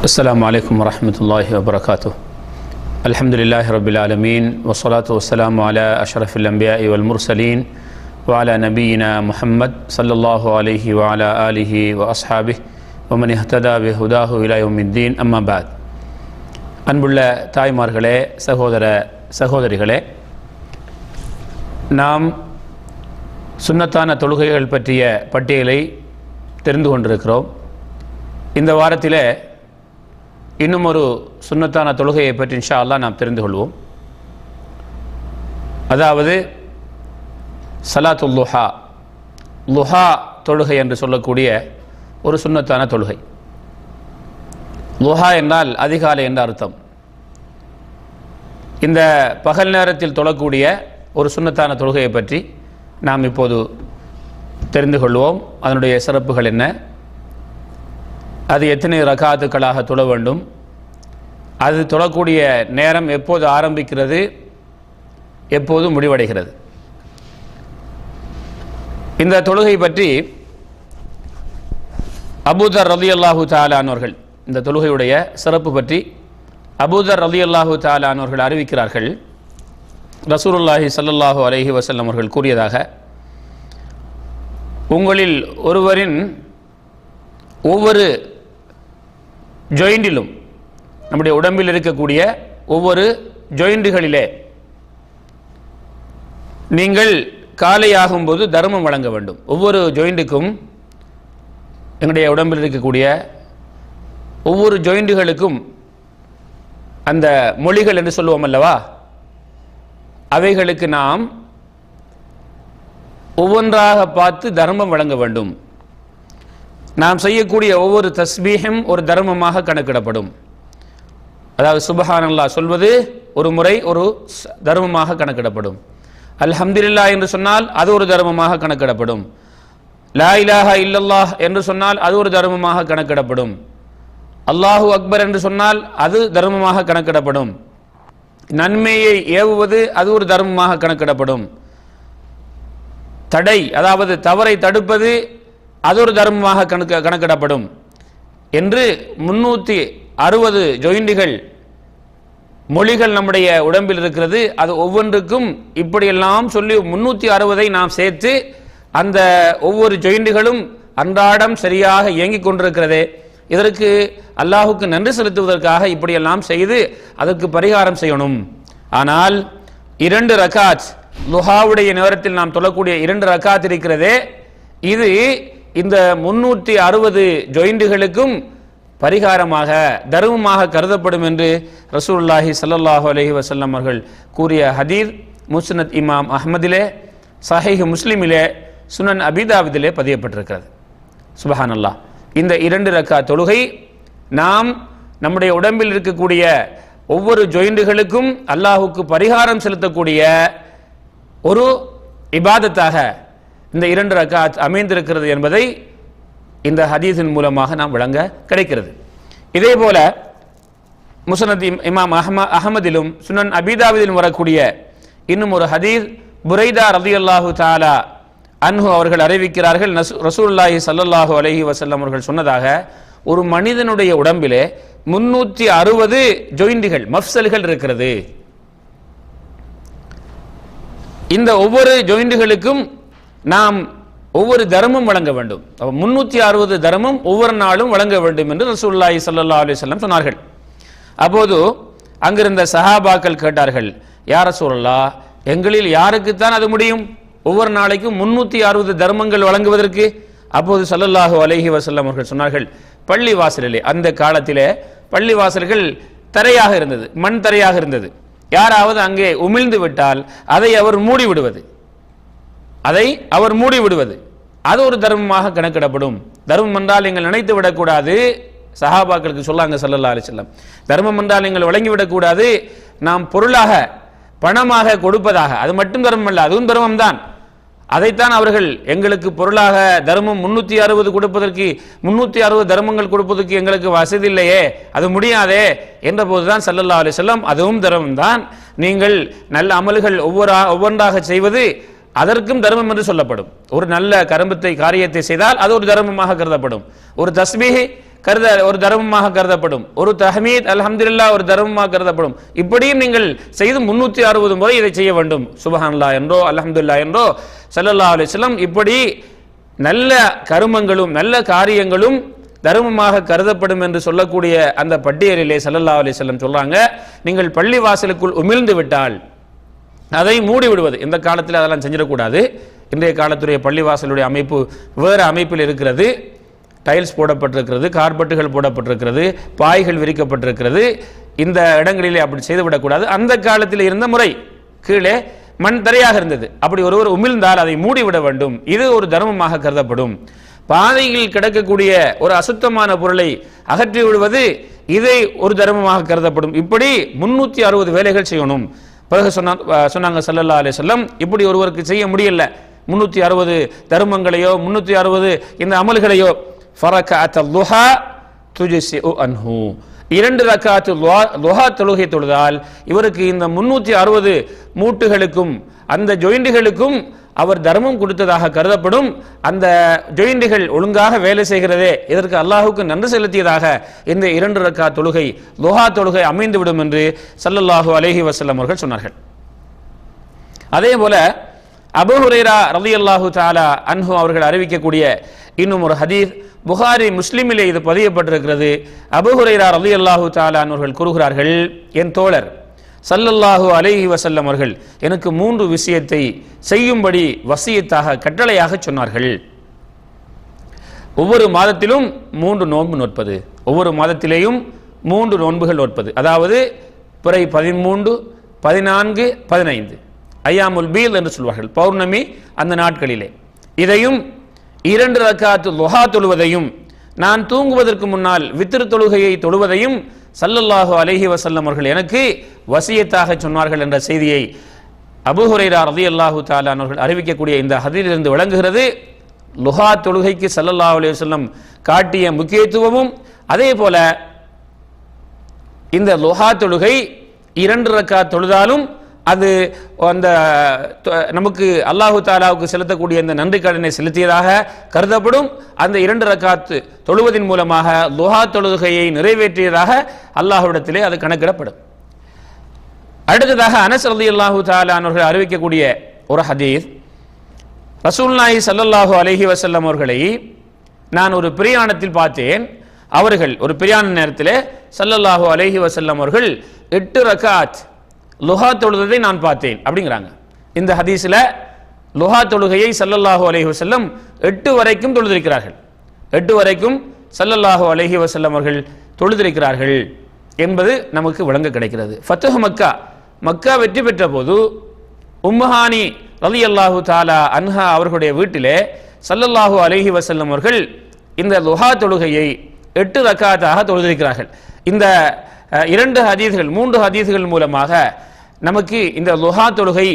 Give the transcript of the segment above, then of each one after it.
السلام عليكم ورحمة الله وبركاته الحمد لله رب العالمين والصلاة والسلام على أشرف الأنبياء والمرسلين وعلى نبينا محمد صلى الله عليه وعلى آله وأصحابه ومن اهتدى بهداه إلى يوم الدين أما بعد அன்புள்ள தாய்மார்களே சகோதர சகோதரிகளே நாம் சுன்னத்தான தொழுகைகள் பற்றிய பட்டியலை தெரிந்து கொண்டிருக்கிறோம் இந்த வாரத்திலே இன்னும் ஒரு சுண்ணத்தான தொழுகையை பற்றி இன்ஷா நாம் தெரிந்து கொள்வோம். அதாவது சலாத்துல் லுஹா. லுஹா தொழுகை என்று சொல்லக்கூடிய ஒரு சுன்னத்தான தொழுகை. லுஹா என்றால் அதிகாலை என்ற அர்த்தம். இந்த பகல் நேரத்தில் தொழக்கூடிய ஒரு சுன்னத்தான தொழுகையை பற்றி நாம் இப்போது தெரிந்து கொள்வோம். அதனுடைய சிறப்புகள் என்ன? அது எத்தனை ரகாத்துக்களாக தொழ வேண்டும்? அது தொழக்கூடிய நேரம் எப்போது ஆரம்பிக்கிறது? எப்போது முடிவடைகிறது? இந்த தொழுகை பற்றி அபூதர் ரதி அல்லாஹூ தாலானோர்கள் இந்த தொழுகையுடைய சிறப்பு பற்றி அபூதர் ரதி அல்லாஹூ தாலானோர்கள் அறிவிக்கிறார்கள். ரசூருல்லாஹி ஸல்லல்லாஹு அலஹி வசல்லம் அவர்கள் கூறியதாக உங்களில் ஒருவரின் ஒவ்வொரு ஜொயிண்டிலும் நம்முடைய உடம்பில் இருக்கக்கூடிய ஒவ்வொரு ஜொயிண்டுகளிலே நீங்கள் காலை ஆகும்போது தர்மம் வழங்க வேண்டும். ஒவ்வொரு ஜொயிண்டுக்கும் எங்களுடைய உடம்பில் இருக்கக்கூடிய ஒவ்வொரு ஜொயிண்டுகளுக்கும் அந்த மொழிகள் என்று சொல்லுவோம் அல்லவா? அவைகளுக்கு நாம் ஒவ்வொன்றாக பார்த்து தர்மம் வழங்க வேண்டும். நாம் செய்யக்கூடிய ஒவ்வொரு தஸ்பீகம் ஒரு தர்மமாக கணக்கிடப்படும். அதாவது சுபஹானல்லா சொல்வது ஒரு முறை ஒரு தர்மமாக கணக்கிடப்படும். அல்ஹம்துல்லா என்று சொன்னால் அது ஒரு தர்மமாக கணக்கிடப்படும். லா இலாஹா இல்லல்லாஹ் என்று சொன்னால் அது ஒரு தர்மமாக கணக்கிடப்படும். அல்லாஹு அக்பர் என்று சொன்னால் அது தர்மமாக கணக்கிடப்படும். நன்மையை ஏவுவது அது ஒரு தர்மமாக கணக்கிடப்படும். தடை அதாவது தவறை தடுப்பது அது ஒரு தர்மமாக கணக்கு கணக்கிடப்படும். என்று முன்னூற்றி அறுபது ஜொயிண்டுகள் மொழிகள் நம்முடைய உடம்பில் இருக்கிறது. அது ஒவ்வொன்றுக்கும் இப்படியெல்லாம் சொல்லி முன்னூற்றி அறுபதை நாம் சேர்த்து அந்த ஒவ்வொரு ஜொயிண்டுகளும் அன்றாடம் சரியாக இயங்கிக் கொண்டிருக்கிறதே. இதற்கு அல்லாஹுக்கு நன்றி செலுத்துவதற்காக இப்படியெல்லாம் செய்து அதற்கு பரிகாரம் செய்யணும். ஆனால் இரண்டு ரகாத் லுஹாவுடைய நேரத்தில் நாம் தொழக்கூடிய இரண்டு ரகாத் இருக்கிறதே. இது இந்த முன்னூற்றி அறுபது ஜொயிண்டுகளுக்கும் பரிகாரமாக தர்மமாக கருதப்படும் என்று ரசூல்லாஹி சல்லாஹு அலஹி வசல்லம் அவர்கள் கூறிய ஹதீர் முஸ்னத் இமாம் அஹமதிலே சஹீஹ் முஸ்லிமிலே சுனன் அபிதாவிதிலே பதியப்பட்டிருக்கிறது. சுபஹானல்லாஹ். இந்த இரண்டு ரக்கா தொழுகை நாம் நம்முடைய உடம்பில் இருக்கக்கூடிய ஒவ்வொரு ஜொயிண்டுகளுக்கும் அல்லாஹுக்கு பரிகாரம் செலுத்தக்கூடிய ஒரு இபாதத்தாக இந்த இரண்டு ரக்காத் அமைந்திருக்கிறது என்பதை இந்த ஹதீஸின் மூலமாக நாம் விளங்க கிடைக்கிறது. இதே போல முசனத் இமாம் அஹம அகமதிலும் சுனன் அபிதாவிதிலும் வரக்கூடிய இன்னும் ஒரு ஹதீஸ் புரைதா ரலியல்லாஹு தாலா அன்ஹு அவர்கள் அறிவிக்கிறார்கள். நசு ரசூலுல்லாஹி சல்லல்லாஹு அலைஹி வஸல்லம் அவர்கள் சொன்னதாக ஒரு மனிதனுடைய உடம்பிலே முன்னூற்றி அறுபது ஜொயிண்டுகள் மஃப்சல்கள் இருக்கிறது. இந்த ஒவ்வொரு ஜொயிண்டுகளுக்கும் நாம் ஒவ்வொரு தர்மம் வழங்க வேண்டும். அப்ப முன்னூற்றி அறுபது தர்மம் ஒவ்வொரு நாளும் வழங்க வேண்டும் என்று ரசூல்லாய் சல்லா அலி வஸல்லம் சொன்னார்கள். அப்போது அங்கிருந்த சஹாபாக்கள் கேட்டார்கள் யார் ரசூலுல்லா எங்களில் யாருக்குத்தான் அது முடியும்? ஒவ்வொரு நாளைக்கும் முன்னூற்றி அறுபது தர்மங்கள் வழங்குவதற்கு? அப்போது சல்லல்லாஹு அலஹி வசல்லம் அவர்கள் சொன்னார்கள் பள்ளி வாசலிலே அந்த காலத்திலே பள்ளி வாசல்கள் தரையாக இருந்தது மண் தரையாக இருந்தது. யாராவது அங்கே உமிழ்ந்து விட்டால் அதை அவர் மூடி விடுவது அதை அவர் மூடி விடுவது அது ஒரு தர்மமாக கணக்கிடப்படும். தர்மம் என்றால் நீங்கள் நினைத்து விடக்கூடாது. சஹாபாக்களுக்கு சொல்லாங்க சல்லல்லா அலி செல்லம் தர்மம் என்றால் நீங்கள் வழங்கி விடக்கூடாது நாம் பொருளாக பணமாக கொடுப்பதாக. அது மட்டும் தர்மம் அல்ல அதுவும் தர்மம் தான் அதைத்தான் அவர்கள் எங்களுக்கு பொருளாக தர்மம் முன்னூத்தி அறுபது கொடுப்பதற்கு முன்னூத்தி அறுபது தர்மங்கள் கொடுப்பதற்கு எங்களுக்கு வசதி இல்லையே அது முடியாதே என்ற போதுதான் சல்லல்லா அலி செல்லம் அதுவும் தர்மம் தான் நீங்கள் நல்ல அமல்கள் ஒவ்வொரு ஒவ்வொன்றாக செய்வது அதற்கும் தர்மம் என்று சொல்லப்படும். ஒரு நல்ல கரும்பத்தை காரியத்தை செய்தால் அது ஒரு தர்மமாக கருதப்படும். ஒரு தஸ்பீஹ் கருத ஒரு தர்மமாக கருதப்படும். ஒரு தஹமீத் அலமதுல்லா ஒரு தர்மமாக கருதப்படும். இப்படியும் நீங்கள் செய்து முன்னூத்தி அறுபது முறை இதை செய்ய வேண்டும். சுபஹான்லா என்றோ அலமதுல்லா என்றோ சல்லல்லா அலைஹி இப்படி நல்ல கருமங்களும் நல்ல காரியங்களும் தர்மமாக கருதப்படும் என்று சொல்லக்கூடிய அந்த பட்டியலிலே சல்லல்லா அலிஸ்லம் சொல்றாங்க. நீங்கள் பள்ளி வாசலுக்குள் உமிழ்ந்து விட்டால் அதை மூடி விடுவது இந்த காலத்தில் அதெல்லாம் செஞ்சிடக்கூடாது. இன்றைய காலத்துடைய பள்ளிவாசலுடைய அமைப்பு வேறு அமைப்பில் இருக்கிறது. டைல்ஸ் போடப்பட்டிருக்கிறது கார்பெட்டுகள் போடப்பட்டிருக்கிறது பாய்கள் விரிக்கப்பட்டிருக்கிறது. இந்த இடங்களிலே அப்படி செய்துவிடக்கூடாது. அந்த காலத்தில் இருந்த முறை கீழே மண் தரையாக இருந்தது. அப்படி ஒருவர் உமிழ்ந்தால் அதை மூடிவிட வேண்டும். இது ஒரு தர்மமாக கருதப்படும். பாதையில் கிடக்கக்கூடிய ஒரு அசுத்தமான பொருளை அகற்றி விடுவது இதை ஒரு தர்மமாக கருதப்படும். இப்படி முன்னூத்தி அறுபது வேலைகள் செய்யணும். பிறகு சொன்னா சொன்னாங்க சல்லல்லா அலி செல்லம் இப்படி ஒருவருக்கு செய்ய முடியல. முன்னூத்தி அறுபது தருமங்களையோ முன்னூத்தி அறுபது இந்த அமல்களையோ ஃபரகஅத் லுஹா துஜ்சிஉ அன்ஹு. இரண்டு ரக்காத்து லுஹா தொழுகை தொழுதால் இவருக்கு இந்த முன்னூத்தி அறுபது மூட்டுகளுக்கும் அந்த ஜொயிண்டுகளுக்கும் அவர் தர்மம் கொடுத்ததாக கருதப்படும் அந்த ஜொயிண்டுகள் ஒழுங்காக வேலை செய்கிறதே இதற்கு அல்லாஹுக்கு நன்றி செலுத்தியதாக இந்த இரண்டு ரக்கா தொழுகை லோஹா தொழுகை அமைந்துவிடும் என்று சல்லல்லாஹு அலைஹி வசல்லம் அவர்கள் சொன்னார்கள். அதே போல அபு ஹுரைரா ரலியல்லாஹு தாலா அன்ஹு அவர்கள் அறிவிக்கக்கூடிய இன்னும் ஒரு ஹதீஸ் புகாரி முஸ்லிமிலே இது பதியப்பட்டிருக்கிறது. அபு ஹுரைரா ரலியல்லாஹு தாலா அவர்கள் கூறுகிறார்கள் என் தோழர் சல்லல்லாஹு அலைஹி வசல்லம் அவர்கள் எனக்கு மூன்று விஷயத்தை செய்யும்படி வசியத்தாக கட்டளையாக சொன்னார்கள். ஒவ்வொரு மாதத்திலும் மூன்று நோன்பு நோற்பது. ஒவ்வொரு மாதத்திலேயும் மூன்று நோன்புகள் நோற்பது. அதாவது பிறை பதிமூன்று பதினான்கு பதினைந்து. ஐயாமுல் பீல் என்று சொல்வார்கள். பௌர்ணமி அந்த நாட்களிலே. இதையும் இரண்டு ரக்காத்து லொஹா தொழுவதையும் நான் தூங்குவதற்கு முன்னால் வித்திரு தொழுகையை தொழுவதையும் சல்லல்லாஹு அலஹி வசல்லம் அவர்கள் எனக்கு வசியத்தாக சொன்னார்கள் என்ற செய்தியை அபு ரதி அல்லாஹு அவர்கள் அறிவிக்கக்கூடிய இந்த ஹதிலிருந்து விளங்குகிறது. லுஹா தொழுகைக்கு ஸல்லல்லாஹு அலி வல்லம் காட்டிய முக்கியத்துவமும் அதே போல இந்த லுஹா தொழுகை இரண்டு ரக்கா தொழுதாலும் அது அந்த தொ- நமக்கு அல்லாஹு தாலாவுக்கு செலுத்தக்கூடிய அந்த நன்றி கடனை செலுத்தியதாக கருதப்படும். அந்த இரண்டு ரக்காத்து தொழுவதின் மூலமாக லுஹா தொழுகையை நிறைவேற்றியதாக அல்லாஹுவிடத்திலே அது கணக்கிடப்படும். அடுத்ததாக அனஸ் அலி அல்லாஹு அவர்கள் அறிவிக்கக்கூடிய ஒரு ஹதீஸ். ரசூல்நாயி சல்லல்லாஹு அலஹி வசல்லம் அவர்களை நான் ஒரு பிரயாணத்தில் பார்த்தேன். அவர்கள் ஒரு பிரியாண நேரத்தில் சல்லல்லாஹு அலஹி வசல்லம் அவர்கள் எட்டு ரக்காத் லுஹா தொழுததை நான் பார்த்தேன் அப்படிங்கிறாங்க. இந்த ஹதீஸில் லுஹா தொழுகையை சல்லல்லாஹு அலஹி வசல்லம் எட்டு வரைக்கும் தொழுதிருக்கிறார்கள். எட்டு வரைக்கும் சல்லல்லாஹு அலஹி வசல்லம் அவர்கள் தொழுதிருக்கிறார்கள் என்பது நமக்கு விளங்க கிடைக்கிறது. ஃபத்துஹ் மக்கா மக்கா வெற்றி பெற்ற போது உம்மஹானி ரலியல்லாஹு தாலா அன்ஹா அவர்களுடைய வீட்டிலே சல்லல்லாஹு அலஹி வசல்லம் அவர்கள் இந்த லுஹா தொழுகையை எட்டு ரக்காத்தாக தொழுதிருக்கிறார்கள். இந்த இரண்டு ஹதீஸ்கள் மூன்று ஹதீஸ்கள் மூலமாக நமக்கு இந்த லுஹா தொழுகை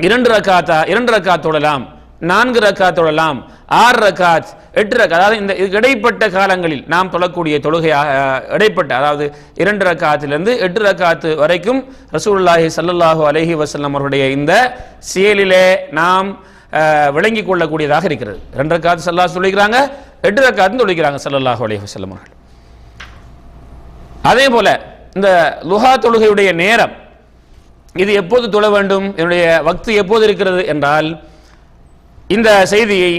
இரண்டு ரக்காத்தா இரண்டு ரக்காத் தொழலாம் நான்கு ரக்காத் தொழலாம் ஆறு ரக்காத் எட்டு ரக்கா அதாவது இந்த இடைப்பட்ட காலங்களில் நாம் தொழக்கூடிய தொழுகையாக இடைப்பட்ட அதாவது இரண்டு ரக்காத்திலிருந்து எட்டு ரக்காத்து வரைக்கும் ரசூல்லாஹி சல்லாஹூ அலைஹி வசல்லம் அவருடைய இந்த செயலிலே நாம் அஹ், விளங்கிக் கொள்ளக்கூடியதாக இருக்கிறது. ரெண்டு ரக்காத்து சல்லாஹ் சொல்லிக்கிறாங்க எட்டு ரக்காத்து சொல்லிக்கிறாங்க சல்லாஹூ அலஹி வசல்லம் அவர்கள். அதே போல இந்த லுஹா தொழுகையுடைய நேரம் இது எப்போது தொழ வேண்டும் என்னுடைய வக்து எப்போது இருக்கிறது என்றால் இந்த செய்தியை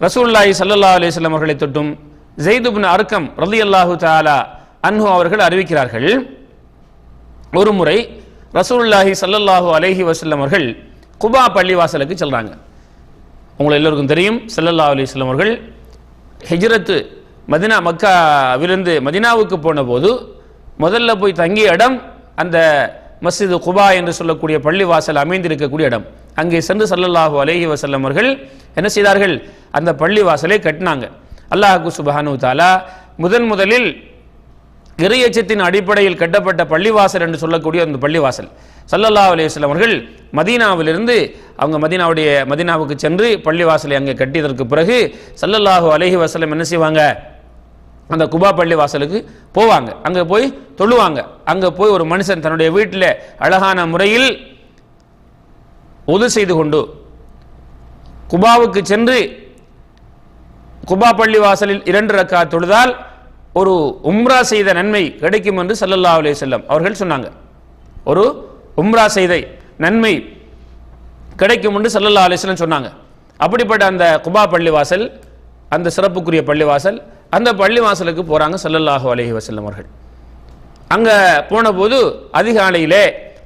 ரசூல்லாய் சல்லல்லா அலிஸ்லாம் அவர்களை தொட்டும் ஜெய்துபின் அர்க்கம் ரலி அல்லாஹு தாலா அன்ஹு அவர்கள் அறிவிக்கிறார்கள். ஒரு முறை ரசூல்லாஹி சல்லல்லாஹு அலைஹி வசல்லம் அவர்கள் குபா பள்ளிவாசலுக்கு செல்கிறாங்க உங்களை எல்லோருக்கும் தெரியும் சல்லல்லா அலிஸ்லாம் அவர்கள் ஹிஜ்ரத்து மதினா மக்காவிலிருந்து மதினாவுக்கு போன போது முதல்ல போய் தங்கிய இடம் அந்த மஸ்ஜிது குபா என்று சொல்லக்கூடிய பள்ளிவாசல் அமைந்திருக்கக்கூடிய இடம். அங்கே சென்று சல்லல்லாஹு அலேஹி வசல்லம் அவர்கள் என்ன செய்தார்கள்? அந்த பள்ளிவாசலை கட்டினாங்க. அல்லாஹு சுபஹானு தாலா முதன் முதலில் இறையச்சத்தின் அடிப்படையில் கட்டப்பட்ட பள்ளிவாசல் என்று சொல்லக்கூடிய அந்த பள்ளிவாசல். சல்லல்லா அலைஹி அவர்கள் மதீனாவிலிருந்து அவங்க மதீனாவுடைய மதீனாவுக்கு சென்று பள்ளிவாசலை அங்கே கட்டியதற்கு பிறகு சல்லல்லாஹு அலஹி வசலம் என்ன செய்வாங்க? அந்த குபா பள்ளி வாசலுக்கு போவாங்க. அங்கே போய் தொழுவாங்க. அங்கே போய் ஒரு மனுஷன் தன்னுடைய வீட்டில் அழகான முறையில் உது செய்து கொண்டு குபாவுக்கு சென்று குபா பள்ளி வாசலில் இரண்டு ரக்கா தொழுதால் ஒரு உம்ரா செய்த நன்மை கிடைக்கும் என்று சல்லல்லா அலே செல்லம் அவர்கள் சொன்னாங்க. ஒரு உம்ரா செய்த நன்மை கிடைக்கும் என்று சல்லல்லா அலைஹி சொன்னாங்க. அப்படிப்பட்ட அந்த குபா பள்ளிவாசல் அந்த சிறப்புக்குரிய பள்ளிவாசல் அந்த பள்ளிவாசலுக்கு போகிறாங்க சல்லல்லாஹு அலஹி வசல்லம் அவர்கள். அங்கே போனபோது அதிகாலையிலே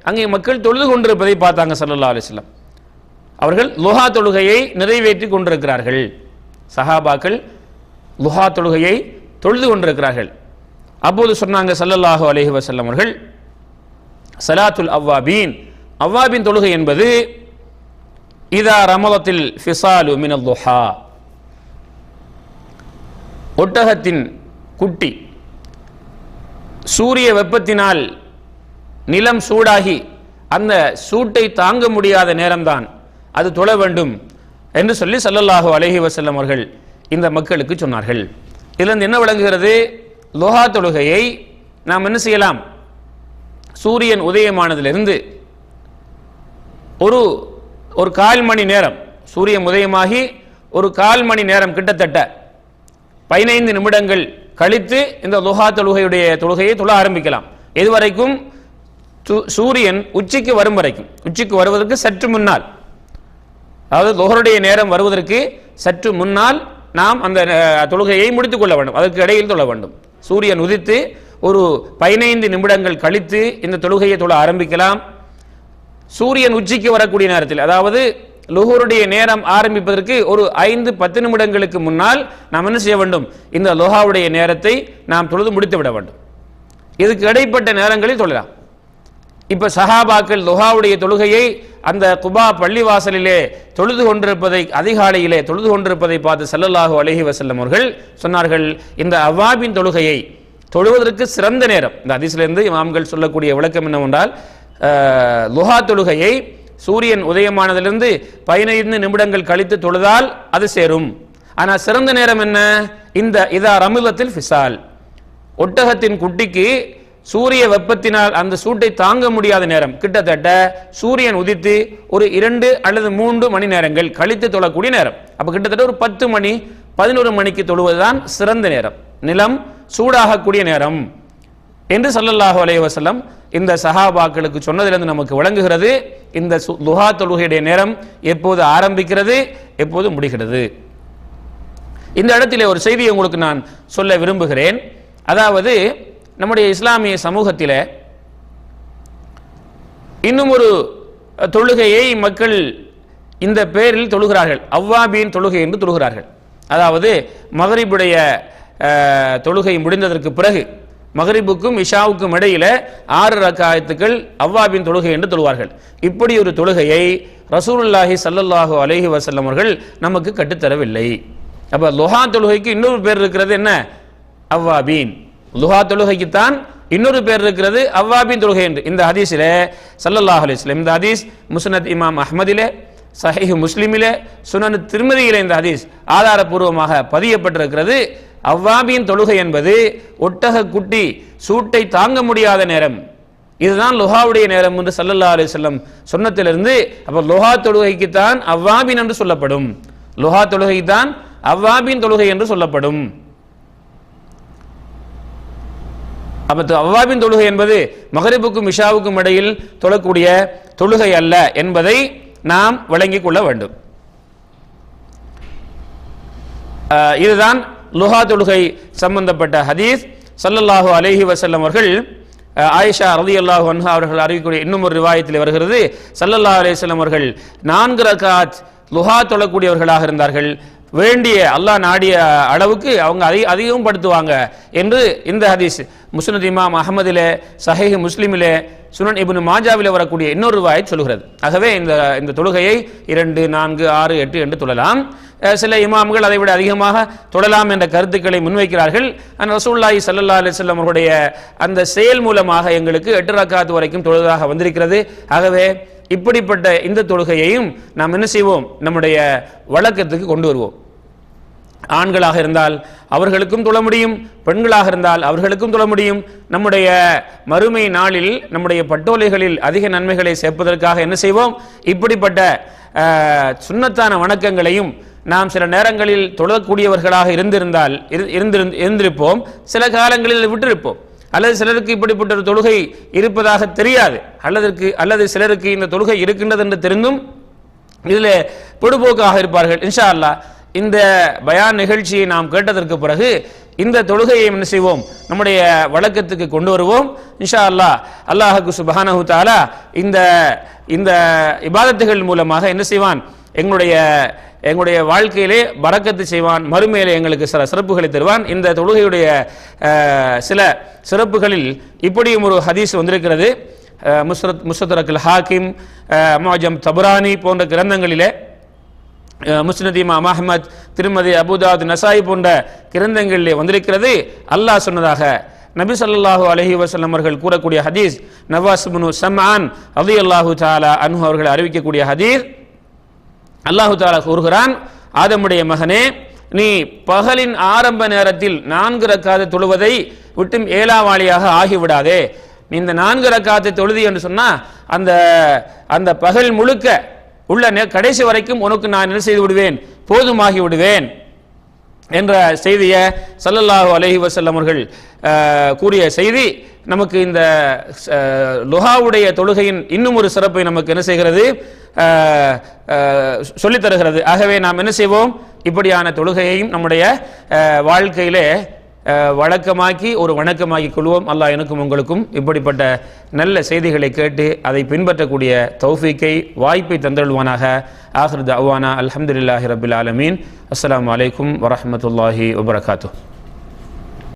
அங்கே மக்கள் தொழுது கொண்டிருப்பதை பார்த்தாங்க சல்லல்லா அலிஸ்லாம் அவர்கள் லுஹா தொழுகையை நிறைவேற்றி கொண்டிருக்கிறார்கள். சஹாபாக்கள் லுஹா தொழுகையை தொழுது கொண்டிருக்கிறார்கள். அப்போது சொன்னாங்க சல்லல்லாஹு அலஹி வசல்லம் அவர்கள் சலாத்துல் அவ்வாபீன். அவ்வாபின் தொழுகை என்பது இதா ரமதத்தில் ஃபிசாலு மினல் லுஹா. ஒட்டகத்தின் குட்டி. சூரிய வெப்பத்தினால் நிலம் சூடாகி அந்த சூட்டை தாங்க முடியாத நேரம்தான் அது தொழ வேண்டும் என்று சொல்லி ஸல்லல்லாஹு அலஹி வசல்லம் அவர்கள் இந்த மக்களுக்கு சொன்னார்கள். இதிலிருந்து என்ன விளங்குகிறது? லோஹா தொழுகையை நாம் என்ன செய்யலாம்? சூரியன் உதயமானதிலிருந்து ஒரு ஒரு கால் மணி நேரம் சூரியன் உதயமாகி ஒரு கால் மணி நேரம் கிட்டத்தட்ட பதினைந்து நிமிடங்கள் கழித்து இந்த லுஹா தொழுகையுடைய தொழுகையை தொழ ஆரம்பிக்கலாம். இதுவரைக்கும் சூரியன் உச்சிக்கு வரும் வரைக்கும். உச்சிக்கு வருவதற்கு சற்று முன்னால். அதாவது லுஹருடைய நேரம் வருவதற்கு சற்று முன்னால் நாம் அந்த தொழுகையை முடித்துக் கொள்ள வேண்டும். அதற்கு இடையில் தொழ வேண்டும். சூரியன் உதித்து ஒரு பதினைந்து நிமிடங்கள் கழித்து இந்த தொழுகையை தொழ ஆரம்பிக்கலாம். சூரியன் உச்சிக்கு வரக்கூடிய நேரத்தில் அதாவது லுஹருடைய நேரம் ஆரம்பிப்பதற்கு ஒரு ஐந்து பத்து நிமிடங்களுக்கு முன்னால் நாம் என்ன செய்ய வேண்டும்? இந்த லோஹாவுடைய நேரத்தை நாம் தொழுது முடித்து விட வேண்டும். இதுக்கு இடைப்பட்ட நேரங்களில் தொழலாம். இப்ப சஹாபாக்கள் லுஹாவுடைய தொழுகையை அந்த குபா பள்ளிவாசலிலே தொழுது கொண்டிருப்பதை அதிகாலையிலே தொழுது கொண்டிருப்பதை பார்த்து செல்லல்லாஹு அலஹி வசல்லம் அவர்கள் சொன்னார்கள் இந்த அவ்வாபின் தொழுகையை தொழுவதற்கு சிறந்த நேரம். இந்த அதிசிலிருந்து இமாம்கள் சொல்லக்கூடிய விளக்கம் என்னவென்றால் லுஹா தொழுகையை சூரியன் உதயமானதிலிருந்து பதினைந்து நிமிடங்கள் கழித்து தொழுதால் அது சேரும். ஆனால் சிறந்த நேரம் என்ன? இந்த இதா ரமிலத்தில் ஃபிசால். ஒட்டகத்தின் குட்டிக்கு சூரிய வெப்பத்தினால் அந்த சூட்டை தாங்க முடியாத நேரம். கிட்டத்தட்ட சூரியன் உதித்து ஒரு இரண்டு அல்லது மூன்று மணி நேரங்கள் கழித்து தொழக்கூடிய நேரம். அப்போ கிட்டத்தட்ட ஒரு பத்து மணி பதினோரு மணிக்கு தொழுவதுதான் சிறந்த நேரம். நிலம் சூடாகக்கூடிய நேரம். என்று ஸல்லல்லாஹு அலைய வஸல்லம் இந்த சஹாபாக்களுக்கு சொன்னதிலிருந்து நமக்கு விளங்குகிறது. இந்த சு- லுஹா தொழுகையுடைய நேரம் எப்போது ஆரம்பிக்கிறது எப்போது முடிகிறது. இந்த இடத்திலே ஒரு செய்தியை உங்களுக்கு நான் சொல்ல விரும்புகிறேன். அதாவது நம்முடைய இஸ்லாமிய சமூகத்தில் இன்னும் ஒரு தொழுகையை மக்கள் இந்த பேரில் தொழுகிறார்கள். அவ்வாபியின் தொழுகை என்று தொழுகிறார்கள். அதாவது மகரிபுடைய தொழுகை முடிந்ததற்கு பிறகு மகரிபுக்கும் இஷாவுக்கும் இடையில ஆறு ரக்காயத்துக்கள் அவ்வாபின் தொழுகை என்று தொழுவார்கள். இப்படி ஒரு தொழுகையை ரசூலுல்லாஹி சல்லல்லாஹு அலஹி வசல்லம் அவர்கள் நமக்கு கற்றுத்தரவில்லை அப்போ லுஹா தொழுகைக்கு இன்னொரு பேர் இருக்கிறது என்ன? அவ்வாபீன். லுஹா தொழுகைக்குத்தான் இன்னொரு பேர் இருக்கிறது அவ்வாபின் தொழுகை என்று. இந்த ஹதீஸில் சல்லல்லாஹ் அலிஸ்லம் இந்த ஹதீஸ் முஸ்னத் இமாம் அஹ்மதிலே சஹீஹ் முஸ்லிமிலே சுனன் திருமதியிலே இந்த ஹதீஸ் ஆதாரபூர்வமாக பதியப்பட்டிருக்கிறது. அவ்வாபியின் தொழுகை என்பது ஒட்டக குட்டி சூட்டை தாங்க முடியாத நேரம். இதுதான் லொஹாவுடைய நேரம் என்று சல்லல்லா அலி வஸல்லம் சொன்னத்திலிருந்து அப்ப லொஹா தொழுகைக்கு தான் அவ்வாபின் என்று சொல்லப்படும். லொஹா தொழுகை தான் அவ்வாபின் தொழுகை என்று சொல்லப்படும். அப்போ அவ்வாபின் தொழுகை என்பது மகரிபுக்கும் இஷாவுக்கும் இடையில் தொழக்கூடிய தொழுகை அல்ல என்பதை நாம் வழங்கிக் கொள்ள வேண்டும். இதுதான் லுஹா தொழுகை சம்பந்தப்பட்ட ஹதீஸ் சல்லல்லாஹு அலஹி வசல்லம் அவர்கள் ஆயிஷா ஆயிஷா ரலியல்லாஹு அன்ஹா அவர்கள் அறிவிக்கக்கூடிய இன்னும் ஒரு ரிவாயத்தில் வருகிறது. சல்லல்லா அலைஹி அவர்கள் நான்கு ரகாத் லுஹா தொழக்கூடியவர்களாக இருந்தார்கள். வேண்டிய அல்லாஹ் நாடிய அளவுக்கு அவங்க அதிக அதிகம் படுத்துவாங்க என்று இந்த ஹதீஸ் முஸ்னத் இமாம் அஹமதிலே சஹேஹ் முஸ்லீமில் சுனன் இபுனு மாஜாவில் வரக்கூடிய இன்னொரு ரிவாயத் சொல்கிறது ஆகவே இந்த இந்த தொழுகையை இரண்டு நான்கு ஆறு எட்டு என்று தொழலாம் சில இமாம்கள் அதை விட அதிகமாக தொழலாம் என்ற கருத்துக்களை முன்வைக்கிறார்கள். ஆனால் ரசூலுல்லாஹி ஸல்லல்லாஹு அலைஹி வஸல்லம் அவருடைய அந்த செயல் மூலமாக எங்களுக்கு எட்டு ரக்காத்து வரைக்கும் தொழுதாக வந்திருக்கிறது. ஆகவே இப்படிப்பட்ட இந்த தொழுகையையும் நாம் என்ன செய்வோம்? நம்முடைய வழக்கத்துக்கு கொண்டு வருவோம். ஆண்களாக இருந்தால் அவர்களுக்கும் தொழ முடியும் பெண்களாக இருந்தால் அவர்களுக்கும் தொழ முடியும். நம்முடைய மறுமை நாளில் நம்முடைய பட்டோலைகளில் அதிக நன்மைகளை சேர்ப்பதற்காக என்ன செய்வோம்? இப்படிப்பட்ட சுண்ணத்தான வணக்கங்களையும் நாம் சில நேரங்களில் தொழக்கூடியவர்களாக இருந்திருந்தால் இரு- இருந்திருந்- இருந்திருப்போம். சில காலங்களில் விட்டிருப்போம். அல்லது சிலருக்கு இப்படிப்பட்ட ஒரு தொழுகை இருப்பதாக தெரியாது. அல்லதற்கு அல்லது சிலருக்கு இந்த தொழுகை இருக்கின்றது என்று தெரிந்தும் இதில் பொடுபோக்காக இருப்பார்கள். இன்ஷா அல்லாஹ். இந்த பயான் நிகழ்ச்சியை நாம் கேட்டதற்கு பிறகு இந்த தொழுகையை என்ன செய்வோம்? நம்முடைய வழக்கத்துக்கு கொண்டு வருவோம். இன்ஷா அல்லாஹ் அல்லாஹுக்கு சுபஹானஹு தாலா இந்த இந்த இபாதத்துகள் மூலமாக என்ன செய்வான்? எங்களுடைய எங்களுடைய வாழ்க்கையிலே பறக்கத்து செய்வான். மறுமையிலே எங்களுக்கு சில சிறப்புகளை தருவான். இந்த தொழுகையுடைய சில சிறப்புகளில் இப்படியும் ஒரு ஹதீஸ் வந்திருக்கிறது. முஸ்ரத் முஸ்ரத் ஹாக்கிம் மாஜம் தபுரானி போன்ற கிரந்தங்களிலே முஸ்னத் இமாம் அஹமத் திருமதி அபுதாத் நசாய் போன்ற கிரந்தங்களிலே வந்திருக்கிறது. அல்லாஹ் சொன்னதாக நபி ஸல்லல்லாஹு அலஹி வசல்லம் அவர்கள் கூறக்கூடிய ஹதீஸ் நவாஸ் இப்னு சம்ஆன் அல்லாஹு தாலா அன்ஹு அவர்கள் அறிவிக்கக்கூடிய ஹதீஸ். அல்லாஹு தாலா கூறுகிறான் ஆதமுடைய மகனே நீ பகலின் ஆரம்ப நேரத்தில் நான்கு ரக்காத தொழுவதை விட்டும் ஏழாவாளியாக ஆகிவிடாதே. நீ இந்த நான்கு ரக்காத்தை தொழுதி என்று சொன்னால் அந்த அந்த பகல் முழுக்க உள்ள கடைசி வரைக்கும் உனக்கு நான் என்ன செய்து விடுவேன்? போதுமாகி விடுவேன். என்ற செய்தியை சல்லல்லாஹு அலஹி வஸல்லம் அவர்கள் கூறிய செய்தி நமக்கு இந்த லுஹாவுடைய தொழுகையின் இன்னும் ஒரு சிறப்பை நமக்கு என்ன செய்கிறது? சொல்லித்தருகிறது சொல்லித் தருகிறது ஆகவே நாம் என்ன செய்வோம்? இப்படியான தொழுகையையும் நம்முடைய வாழ்க்கையிலே வழக்கமாக்கி ஒரு வணக்கமாக்கி கொள்வோம். அல்லாஹ் எனக்கும் உங்களுக்கும் இப்படிப்பட்ட நல்ல செய்திகளை கேட்டு அதை பின்பற்றக்கூடிய தௌஃபீக்கை வாய்ப்பை தந்தருள்வானாக. ஆஹ்ரத் அவானா அலமதுல்லாஹி ரபுல் ஆலமீன். அஸ்லாம் வலைக்கம் வரமத்துல்லாஹி வபரகாத்துஹ்.